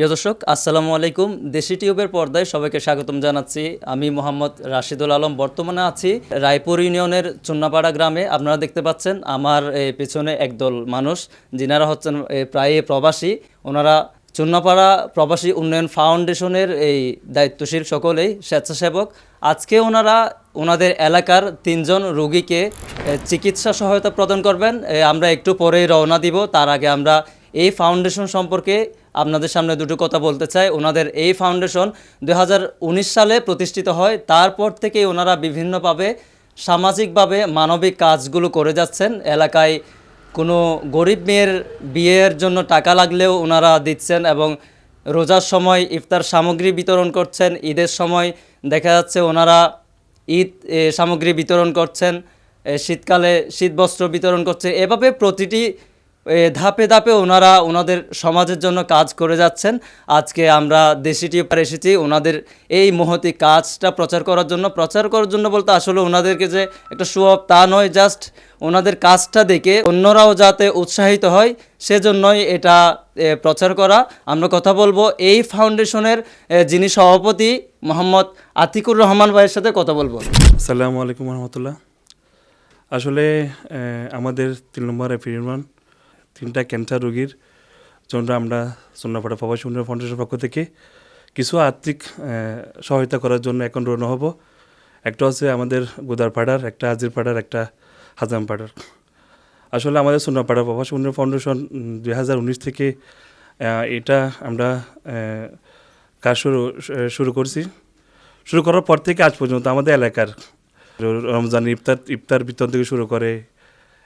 প্রিয় দর্শক, আসসালামু আলাইকুম। দেশি টিউবের পর্দায় সবাইকে স্বাগতম জানাচ্ছি। আমি মোহাম্মদ রাশিদুল আলম। বর্তমানে আছি রায়পুর ইউনিয়নের চুন্নাপাড়া গ্রামে। আপনারা দেখতে পাচ্ছেন, আমার পেছনে একদল মানুষ। যিনারা হচ্ছেন প্রায় প্রবাসী। ওনারা চুন্নাপাড়া প্রবাসী উন্নয়ন ফাউন্ডেশনের এই দায়িত্বশীল সকলেই স্বেচ্ছাসেবক। আজকে ওনারা ওনাদের এলাকার তিনজন রোগীকে চিকিৎসা সহায়তা প্রদান করবেন। আমরা একটু পরেই রওনা দিব। তার আগে আমরা এই ফাউন্ডেশন সম্পর্কে আপনাদের সামনে দুটো কথা বলতে চাই। ওনাদের এই ফাউন্ডেশন দু হাজার উনিশ সালে প্রতিষ্ঠিত হয়। তারপর থেকেই ওনারা বিভিন্নভাবে সামাজিকভাবে মানবিক কাজগুলো করে যাচ্ছেন। এলাকায় কোনো গরিব মেয়ের বিয়ের জন্য টাকা লাগলেও ওনারা দিচ্ছেন এবং রোজার সময় ইফতার সামগ্রী বিতরণ করছেন। ঈদের সময় দেখা যাচ্ছে ওনারা ঈদ সামগ্রী বিতরণ করছেন। শীতকালে শীতবস্ত্র বিতরণ করছে। এভাবে প্রতিটি ধাপে ধাপে ওনারা ওনাদের সমাজের জন্য কাজ করে যাচ্ছেন। আজকে আমরা দেশি টিউবার এসেছি, ওনাদের এই মহতি কাজটা প্রচার করার জন্য। প্রচার করার জন্য বলতে আসলে ওনাদেরকে যে একটা শো তা নয় জাস্ট ওনাদের কাজটা দেখে অন্যরাও যাতে উৎসাহিত হয়, সেজন্যই এটা প্রচার করা। আমরা কথা বলব এই ফাউন্ডেশনের যিনি সভাপতি, মোহাম্মদ আতিকুর রহমান ভাইয়ের সাথে কথা বলব। আসসালামু আলাইকুম রহমতুল্লাহ। আসলে আমাদের তিন নম্বর এফিরিমান তিনটা ক্যান্সার রোগীর জন্য আমরা সোনাপাড়া প্রবাসী উন্নয়ন ফাউন্ডেশনের পক্ষ থেকে কিছু আর্থিক সহায়তা করার জন্য এখন রওনা হব। একটা হচ্ছে আমাদের গোদারপাড়ার, একটা আজিরপাড়ার একটা হাজামপাড়ার। আসলে আমাদের সোনাপাড়া প্রবাসী উন্নয়ন ফাউন্ডেশন দুই হাজার উনিশ থেকে এটা আমরা কাজ শুরু শুরু করছি। শুরু করার পর থেকে আজ পর্যন্ত আমাদের এলাকার রমজান ইফতার ইফতার বিতরণ থেকে শুরু করে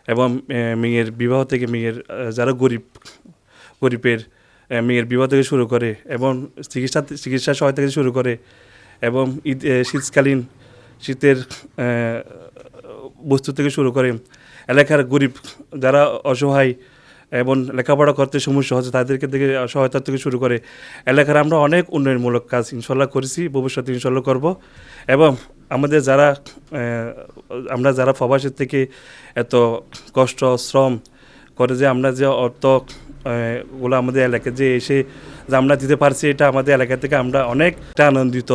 এবং মেয়ের বিবাহ থেকে মেয়ের যারা গরিব, গরিবের মেয়ের বিবাহ থেকে শুরু করে এবং চিকিৎসা চিকিৎসা সহায়তা থেকে শুরু করে এবং ঈদ শীতকালীন শীতের বস্তু থেকে শুরু করে এলাকার গরিব যারা অসহায় এবং লেখাপড়া করতে সমস্যা হচ্ছে তাদেরকে থেকে সহায়তা থেকে শুরু করে এলাকার আমরা অনেক উন্নয়নমূলক কাজ ইনশাল্লাহ করেছি, ভবিষ্যতে ইনশাল্লাহ করব এবং আমাদের যারা আমরা যারা প্রবাসের থেকে এত কষ্ট শ্রম করে যে আমরা যে অর্থ আহ, গুলো আমাদের এলাকায় যে এসে যে আমরা দিতে পারছি এটা আমাদের এলাকা থেকে আমরা অনেকটা আনন্দিত।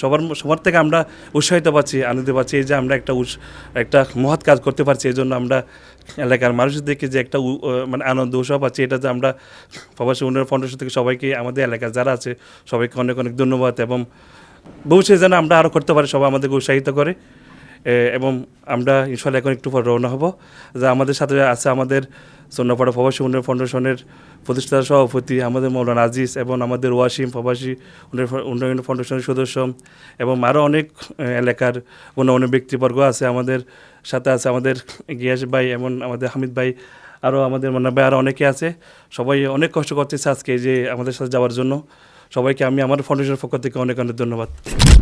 সবার সবার থেকে আমরা উৎসাহিত পাচ্ছি আনন্দ পাচ্ছি এই যে আমরা একটা একটা মহৎ কাজ করতে পারছি এই জন্য আমরা এলাকার মানুষদের দেখে যে একটা মানে আনন্দ উৎসাহ পাচ্ছি এটা যে আমরা প্রবাসী উন্নয়ন ফাউন্ডেশন থেকে সবাইকে আমাদের এলাকার যারা আছে সবাইকে অনেক অনেক ধন্যবাদ এবং ভবিষ্যতে যেন আমরা আরও করতে পারি, সবাই আমাদেরকে উৎসাহিত করে। এবং আমরা ইনশাল্লাহ এখন একটু পর রওনা হব। যা আমাদের সাথে আছে আমাদের সোনাপাড়া প্রবাসী উন্নয়ন ফাউন্ডেশনের প্রতিষ্ঠাতা সভাপতি আমাদের মৌলানা আজিজ এবং আমাদের ওয়াসিম প্রবাসী উন্নয়ন ফাউন্ডেশনের সদস্য এবং আরও অনেক এলাকার অন্য অন্য ব্যক্তিবর্গ আছে আমাদের সাথে আছে আমাদের গিয়াস ভাই এবং আমাদের হামিদ ভাই আরও আমাদের মনে ভাই আরও অনেকে আছে। সবাই অনেক কষ্ট করতেছে আজকে যে আমাদের সাথে যাওয়ার জন্য। সবাইকে আমি আমার ফাউন্ডেশনের পক্ষ থেকে অনেক অনেক ধন্যবাদ।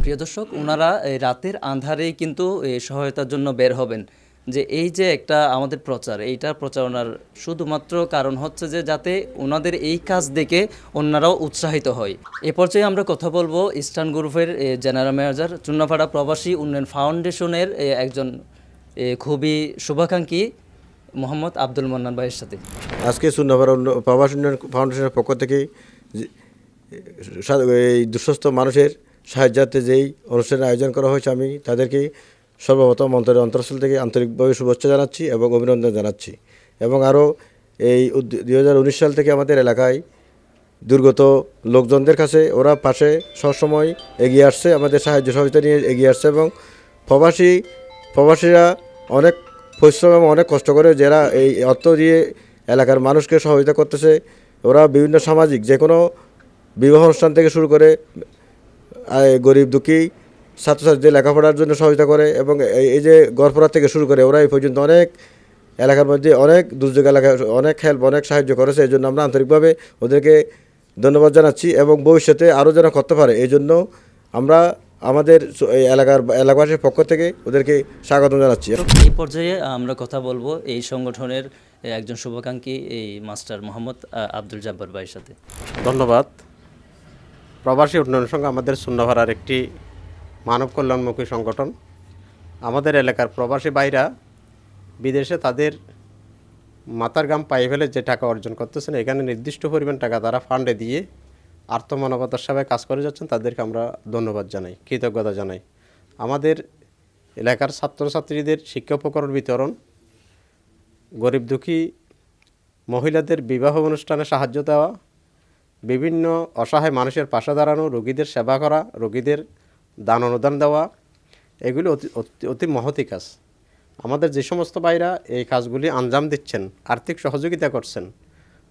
প্রিয় দর্শক ওনারা রাতের আন্ধারেই কিন্তু সহায়তার জন্য বের হবেন। যে এই যে একটা আমাদের প্রচার এইটা প্রচারণার শুধুমাত্র কারণ হচ্ছে যে যাতে ওনাদের এই কাজ দেখে অন্যরাও উৎসাহিত হয়। এ পর্যায়ে আমরা কথা বলব ইস্টার্ন গ্রুপের জেনারেল ম্যানেজার চুন্নাপাড়া প্রবাসী উন্নয়ন ফাউন্ডেশনের একজন খুবই শুভাকাঙ্ক্ষী মোহাম্মদ আব্দুল মান্নান ভাইয়ের সাথে। আজকে সুন্নাপাড়া প্রবাসী উন্নয়ন ফাউন্ডেশনের পক্ষ থেকে এই দুঃস্থ মানুষের সাহায্যার্থে যেই অনুষ্ঠানের আয়োজন করা হয়েছে, আমি তাদেরকে সর্বপ্রথম অন্তরের অন্তরস্থল থেকে আন্তরিকভাবে শুভেচ্ছা জানাচ্ছি এবং অভিনন্দন জানাচ্ছি। এবং আরও এই দুই হাজার উনিশ সাল থেকে আমাদের এলাকায় দুর্গত লোকজনদের কাছে ওরা পাশে সবসময় এগিয়ে আসছে, আমাদের সাহায্য সহযোগিতা নিয়ে এগিয়ে আসছে এবং প্রবাসী, প্রবাসীরা অনেক পরিশ্রম এবং অনেক কষ্ট করে যারা এই অর্থ দিয়ে এলাকার মানুষকে সহযোগিতা করতেছে, ওরা বিভিন্ন সামাজিক যে কোনো বিবাহ অনুষ্ঠান থেকে শুরু করে গরিব দুঃখী ছাত্রছাত্রীদের লেখাপড়ার জন্য সহযোগিতা করে এবং এই এই যে গড়পড়া থেকে শুরু করে ওরা এই পর্যন্ত অনেক এলাকার মধ্যে অনেক দুর্যোগ এলাকায় অনেক হেল্প অনেক সাহায্য করেছে। এই জন্য আমরা আন্তরিকভাবে ওদেরকে ধন্যবাদ জানাচ্ছি এবং ভবিষ্যতে আরও যেন করতে পারে। এই জন্য আমরা আমাদের এই এলাকার এলাকাবাসীর পক্ষ থেকে ওদেরকে স্বাগত জানাচ্ছি। এই পর্যায়ে আমরা কথা বলব এই সংগঠনের একজন শুভাকাঙ্ক্ষী এই মাস্টার মোহাম্মদ আব্দুল জাব্বার ভাইয়ের সাথে। ধন্যবাদ। প্রবাসী উন্নয়ন সংঘ আমাদের সুন্নভাড়ার একটি মানব কল্যাণমুখী সংগঠন। আমাদের এলাকার প্রবাসী ভাইরা বিদেশে তাদের মাথার গাম পায়ে ফেলে যে টাকা অর্জন করতেছেন, এখানে নির্দিষ্ট পরিমাণ টাকা তারা ফান্ডে দিয়ে আত্মমানবতার সেবায় কাজ করে যাচ্ছেন, তাদেরকে আমরা ধন্যবাদ জানাই, কৃতজ্ঞতা জানাই। আমাদের এলাকার ছাত্রছাত্রীদের শিক্ষা উপকরণ বিতরণ, গরিব দুঃখী মহিলাদের বিবাহ অনুষ্ঠানে সাহায্য দেওয়া বিভিন্ন অসহায় মানুষের পাশে দাঁড়ানো, রোগীদের সেবা করা, রোগীদের দান অনুদান দেওয়া, এগুলি অতি, অতি- মহতি কাজ। আমাদের যে সমস্ত ভাইরা এই কাজগুলি আঞ্জাম দিচ্ছেন, আর্থিক সহযোগিতা করছেন,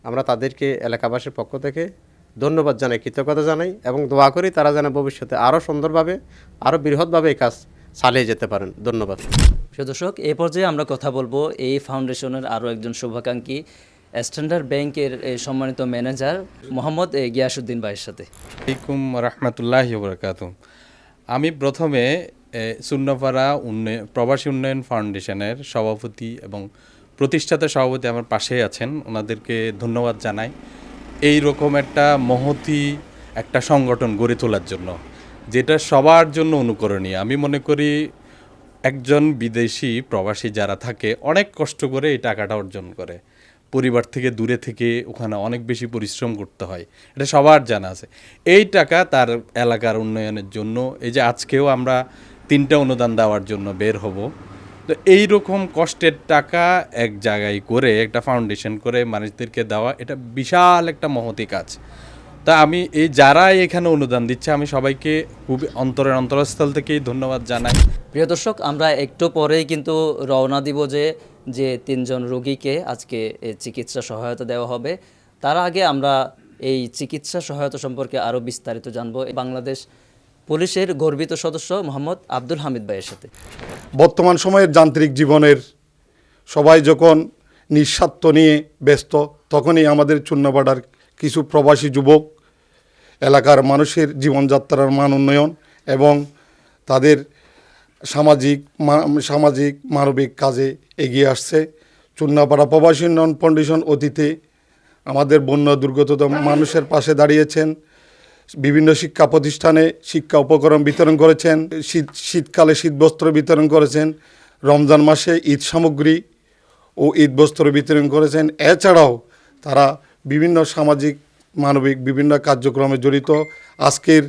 আমরা তাদেরকে এলাকাবাসীর পক্ষ থেকে ধন্যবাদ জানাই, কৃতজ্ঞতা জানাই এবং দোয়া করি তারা যেন ভবিষ্যতে আরও সুন্দরভাবে, আরও বৃহৎভাবে এই কাজ চালিয়ে যেতে পারেন। ধন্যবাদ। দর্শক এই পর্যায়ে আমরা কথা বলব এই ফাউন্ডেশনের আরও একজন শুভাকাঙ্ক্ষী স্ট্যান্ডার্ড ব্যাংকের সম্মানিত ম্যানেজার মোহাম্মদ গিয়াসুদ্দিন ভাইয়ের সাথে। আলাইকুম রহমতুল্লাহ বরকাত আমি প্রথমে সুন্নপাড়া উন্নয়ন, প্রবাসী উন্নয়ন ফাউন্ডেশনের সভাপতি এবং প্রতিষ্ঠাতা সভাপতি আমার পাশে আছেন। ওনাদেরকে ধন্যবাদ জানাই। এই রকম একটা মহতি একটা সংগঠন গড়ে তোলার জন্য, যেটা সবার জন্য অনুকরণীয়। আমি মনে করি একজন বিদেশি প্রবাসী যারা থাকে, অনেক কষ্ট করে এই টাকাটা অর্জন করে। পরিবার থেকে দূরে থেকে ওখানে অনেক বেশি পরিশ্রম করতে হয়। এটা সবার জানা আছে। এই টাকা তার এলাকার উন্নয়নের জন্য, এই যে আজকেও আমরা তিনটা অনুদান দেওয়ার জন্য বের হব। তো এই রকম কষ্টের টাকা এক জায়গায় করে, একটা ফাউন্ডেশন করে মানুষদেরকে দেওয়া, এটা বিশাল একটা মহতি কাজ। তা আমি এই যারা এখানে অনুদান দিচ্ছে, আমি সবাইকে খুবই অন্তরের অন্তরস্থল থেকেই ধন্যবাদ জানাই। প্রিয় দর্শক, আমরা একটু পরেই কিন্তু রওনা দিব যে যে তিনজন রোগীকে আজকে চিকিৎসা সহায়তা দেওয়া হবে, তার আগে আমরা এই চিকিৎসা সহায়তা সম্পর্কে আরও বিস্তারিত জানব। বাংলাদেশ পুলিশের গর্বিত সদস্য মোহাম্মদ আব্দুল হামিদ ভাইয়ের সাথে। বর্তমান সময়ের যান্ত্রিক জীবনের সবাই যখন নিঃস্বার্থ নিয়ে ব্যস্ত, তখনই আমাদের চুন্নাপাড়ার কিছু প্রবাসী যুবক, এলাকার মানুষের জীবনযাত্রার মান উন্নয়ন এবং তাদের সামাজিক সামাজিক, মানবিক কাজে এগিয়ে আসছে। চুন্নাপাড়া প্রবাসী উন্নয়ন ফাউন্ডেশন অতীতে আমাদের বন্যা দুর্গত মানুষের পাশে দাঁড়িয়েছেন। বিভিন্ন শিক্ষা প্রতিষ্ঠানে শিক্ষা উপকরণ বিতরণ করেছেন। শীত, শীতকালে শীতবস্ত্র বিতরণ করেছেন। রমজান মাসে ঈদ সামগ্রী ও ঈদ বস্ত্র বিতরণ করেছেন। এছাড়াও তারা বিভিন্ন সামাজিক, মানবিক বিভিন্ন কার্যক্রমে জড়িত। আজকের,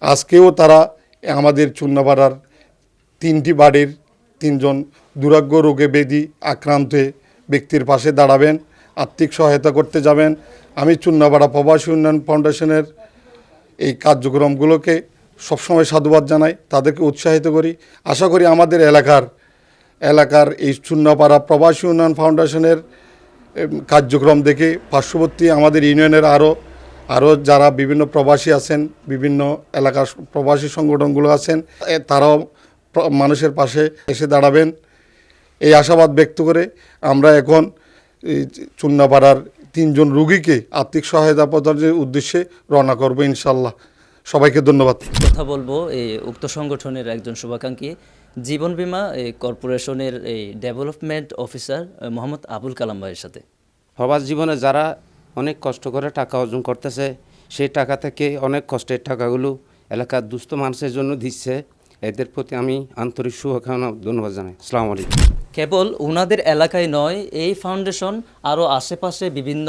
আজকেও তারা আমাদের চুন্নাপাড়ার তিনটি বাড়ির তিনজন দুরাগ্য রোগে বেদি আক্রান্ত ব্যক্তির পাশে দাঁড়াবেন, আর্থিক সহায়তা করতে যাবেন। আমি চুন্নাপাড়া প্রবাসী উন্নয়ন ফাউন্ডেশনের এই কার্যক্রমগুলোকে সবসময় সাধুবাদ জানাই, তাদেরকে উৎসাহিত করি। আশা করি আমাদের এলাকার এলাকার এই চুন্নাপাড়া প্রবাসী উন্নয়ন ফাউন্ডেশনের কার্যক্রম দেখে পার্শ্ববর্তী আমাদের ইউনিয়নের আরও আরও যারা বিভিন্ন প্রবাসী আছেন, বিভিন্ন এলাকার প্রবাসী সংগঠনগুলো আছেন তারাও মানুষের পাশে এসে দাঁড়াবেন। এই আশাবাদ ব্যক্ত করে আমরা এখন এই চুন্নাপাড়ার তিনজন রুগীকে আর্থিক সহায়তা প্রদানের উদ্দেশ্যে রওনা করব ইনশাল্লাহ সবাইকে ধন্যবাদ। কথা বলব এই উক্ত সংগঠনের একজন শুভাকাঙ্ক্ষী। জীবন বীমা এই কর্পোরেশনের এই ডেভেলপমেন্ট অফিসার মোহাম্মদ আবুল কালাম ভাইয়ের সাথে। প্রবাস জীবনে যারা অনেক কষ্ট করে টাকা অর্জন করতেছে সেই টাকা থেকে অনেক কষ্টের টাকাগুলো এলাকার দুস্থ মানুষের জন্য দিচ্ছে। এদের প্রতি আমি আন্তরিক শুভকামনা ধন্যবাদ জানাই। আসসালামু আলাইকুম। কেবল ওনাদের এলাকায় নয়, এই ফাউন্ডেশন আরও আশেপাশে বিভিন্ন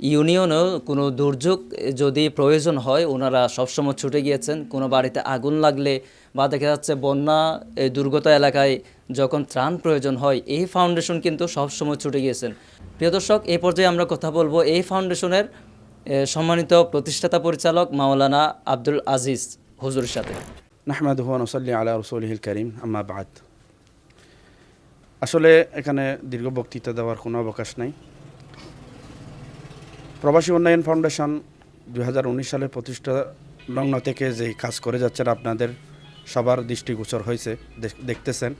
ইউনিয়নেও কোনো দুর্যোগ যদি প্রয়োজন হয় ওনারা সবসময় ছুটে গিয়েছেন। কোনো বাড়িতে আগুন লাগলে বা দেখা যাচ্ছে বন্যা এই দুর্গত এলাকায় যখন ত্রাণ প্রয়োজন হয়, এই ফাউন্ডেশন কিন্তু সবসময় ছুটে গিয়েছেন। প্রিয় দর্শক এই পর্যায়ে আমরা কথা বলব এই ফাউন্ডেশনের সম্মানিত প্রতিষ্ঠাতা পরিচালক মাওলানা আব্দুল আজিজ হুজুরের সাথে। নাহমাদ হুয়ান ওসল্লি আলা রসুলহিল করিম, আম্মা বাদ। আসলে এখানে দীর্ঘ বক্তৃতা দেওয়ার কোনো অবকাশ নাই। প্রবাসী উন্নয়ন ফাউন্ডেশন দু হাজার উনিশ সালে প্রতিষ্ঠা লগ্ন থেকে যেই কাজ করে যাচ্ছেন, আপনাদের সবার দৃষ্টিগোচর হয়েছে দেখ- দেখতেছেন।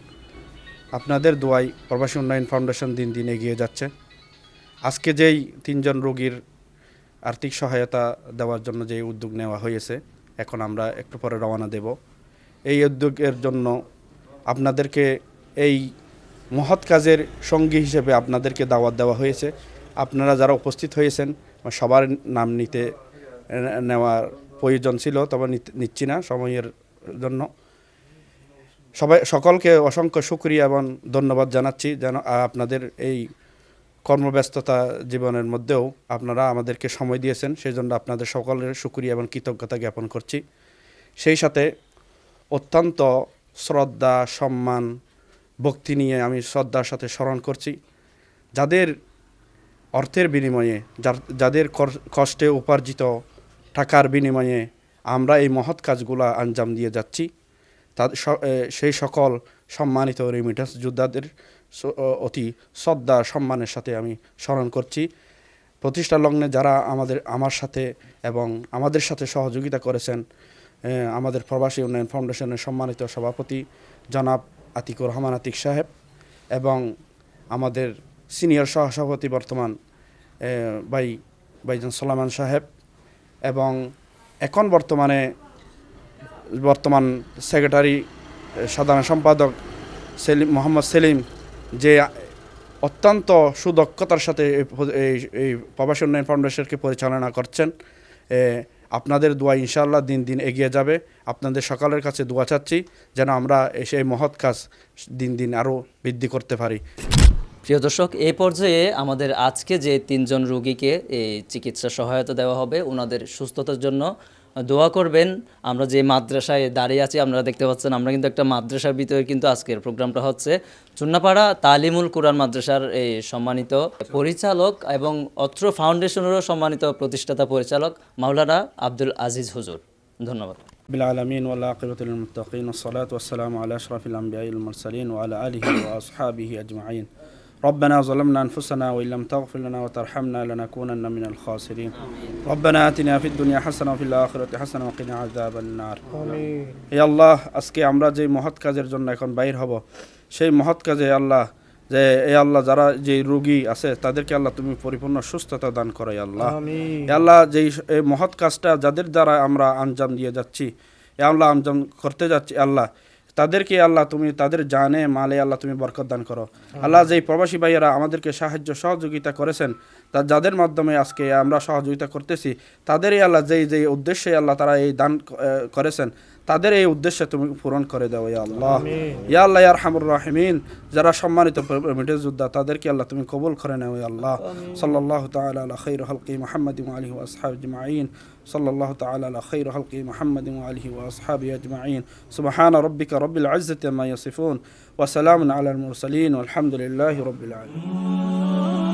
আপনাদের দোয়াই প্রবাসী উন্নয়ন ফাউন্ডেশন দিন দিন এগিয়ে যাচ্ছে। আজকে যেই তিনজন রোগীর আর্থিক সহায়তা দেওয়ার জন্য যে উদ্যোগ নেওয়া হয়েছে, এখন আমরা একটু পরে রওনা দেব। এই উদ্যোগের জন্য আপনাদেরকে এই মহৎ কাজের সঙ্গী হিসেবে আপনাদেরকে দাওয়াত দেওয়া হয়েছে। আপনারা যারা উপস্থিত হয়েছেন সবার নাম নিতে নেওয়ার প্রয়োজন ছিল, তবে নিচ্ছি না সময়ের জন্য। সবাই, সকলকে অসংখ্য সুক্রিয়া এবং ধন্যবাদ জানাচ্ছি যেন আপনাদের এই কর্মব্যস্ততা জীবনের মধ্যেও আপনারা আমাদেরকে সময় দিয়েছেন। সেই জন্য আপনাদের সকলের সুক্রিয়া এবং কৃতজ্ঞতা জ্ঞাপন করছি। সেই সাথে অত্যন্ত শ্রদ্ধা, সম্মান, ভক্তি নিয়ে আমি শ্রদ্ধার সাথে স্মরণ করছি। যাদের অর্থের বিনিময়ে যাদের কষ্টে উপার্জিত টাকার বিনিময়ে আমরা এই মহৎ কাজগুলো আঞ্জাম দিয়ে যাচ্ছি সেই সকল সম্মানিত রেমিটেন্স যোদ্ধাদের অতি শ্রদ্ধা, সম্মানের সাথে আমি স্মরণ করছি। প্রতিষ্ঠা লগ্নে যারা আমাদের, আমার সাথে এবং আমাদের সাথে সহযোগিতা করেছেন আমাদের প্রবাসী উন্নয়ন ফাউন্ডেশনের সম্মানিত সভাপতি জনাব আতিকুর রহমান আতিক সাহেব এবং আমাদের সিনিয়র সহসভাপতি বর্তমান বাই ভাই, ভাইজান সোলামান সাহেব এবং এখন বর্তমানে বর্তমান সেক্রেটারি সাধারণ সম্পাদক সেলিম, মোহাম্মদ সেলিম যে অত্যন্ত সুদক্ষতার সাথে এই প্রবাসী উন্নয়ন ফাউন্ডেশনকে পরিচালনা করছেন আপনাদের দোয়া ইনশাআল্লাহ দিন দিন এগিয়ে যাবে। আপনাদের সকালের কাছে দোয়া চাচ্ছি যেন আমরা এসে মহৎ কাজ দিন দিন আরও বৃদ্ধি করতে পারি। প্রিয় দর্শক, এ পর্যায়ে আমাদের আজকে যে তিনজন রুগীকে এই চিকিৎসা সহায়তা দেওয়া হবে, ওনাদের সুস্থতার জন্য দোয়া করবেন আমরা যে মাদ্রাসায় দাঁড়িয়ে আছি আপনারা দেখতে পাচ্ছেন আমরা কিন্তু একটা মাদ্রাসার ভিতরে কিন্তু আজকের প্রোগ্রামটা হচ্ছে চুন্নাপাড়া তালিমুল কুরআন মাদ্রাসার এই সম্মানিত পরিচালক এবং অত্র ফাউন্ডেশনেরও সম্মানিত প্রতিষ্ঠাতা পরিচালক মাওলানা আব্দুল আজিজ হুজুর ধন্যবাদ بالعالمين والعاقبة للمتقين والصلاة والسلام على أشرف الأنبياء والمرسلين وعلى آله وأصحابه أجمعين ربنا ظلمنا أنفسنا وإن لم تغفر لنا وترحمنا لنكونن من الخاسرين ربنا آتنا في الدنيا حسنة وفي الآخرة حسنة وقنا عذاب النار হে আল্লাহ আজকে আমরা যে মহৎ কাজের জন্য এখন বাইর হব সেই মহৎ কাজে আল্লাহ যে এ আল্লাহ যারা যে রোগী আছে তাদেরকে আল্লাহ তুমি পরিপূর্ণ সুস্থতা দান করো এ আল্লাহ এ আল্লাহ যেই এই মহৎ কাজটা যাদের দ্বারা আমরা আঞ্জাম দিয়ে যাচ্ছি এ আল্লাহ আঞ্জাম করতে যাচ্ছি আল্লাহ তাদেরকে আল্লাহ তুমি তাদের জানে মালে আল্লাহ তুমি বরকত দান করো। আল্লাহ যেই প্রবাসী ভাইয়েরা আমাদেরকে সাহায্য সহযোগিতা করেছেন তা যাদের মাধ্যমে আজকে আমরা সহযোগিতা করতেছি তাদেরই আল্লাহ যেই যেই উদ্দেশ্যে আল্লাহ তারা এই দান করেছেন তাদের এই উদ্দেশ্যে তুমি পূরণ করে দাও ইয়া আল্লাহ। ইয়া আল্লাহ ইয়ার হামুর রাহিমিন। যারা সম্মানিত মিটের যোদ্ধা তাদেরকে আল্লাহ তুমি কবুল করে নাও ইয়া আল্লাহ। সাল্লাল্লাহু তাআলা আলা খাইর হালকি মুহাম্মাদ ওয়া আলিহি ওয়া আসহাবি আজমাইন। صلى الله تعالى على خير خلق محمد وآله وأصحابه أجمعين. سبحان ربك رب العزة ما يصفون وسلام على المرسلين والحمد لله رب العالمين.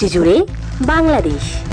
দেশি টিউব দৃষ্টি জুড়ে বাংলাদেশ।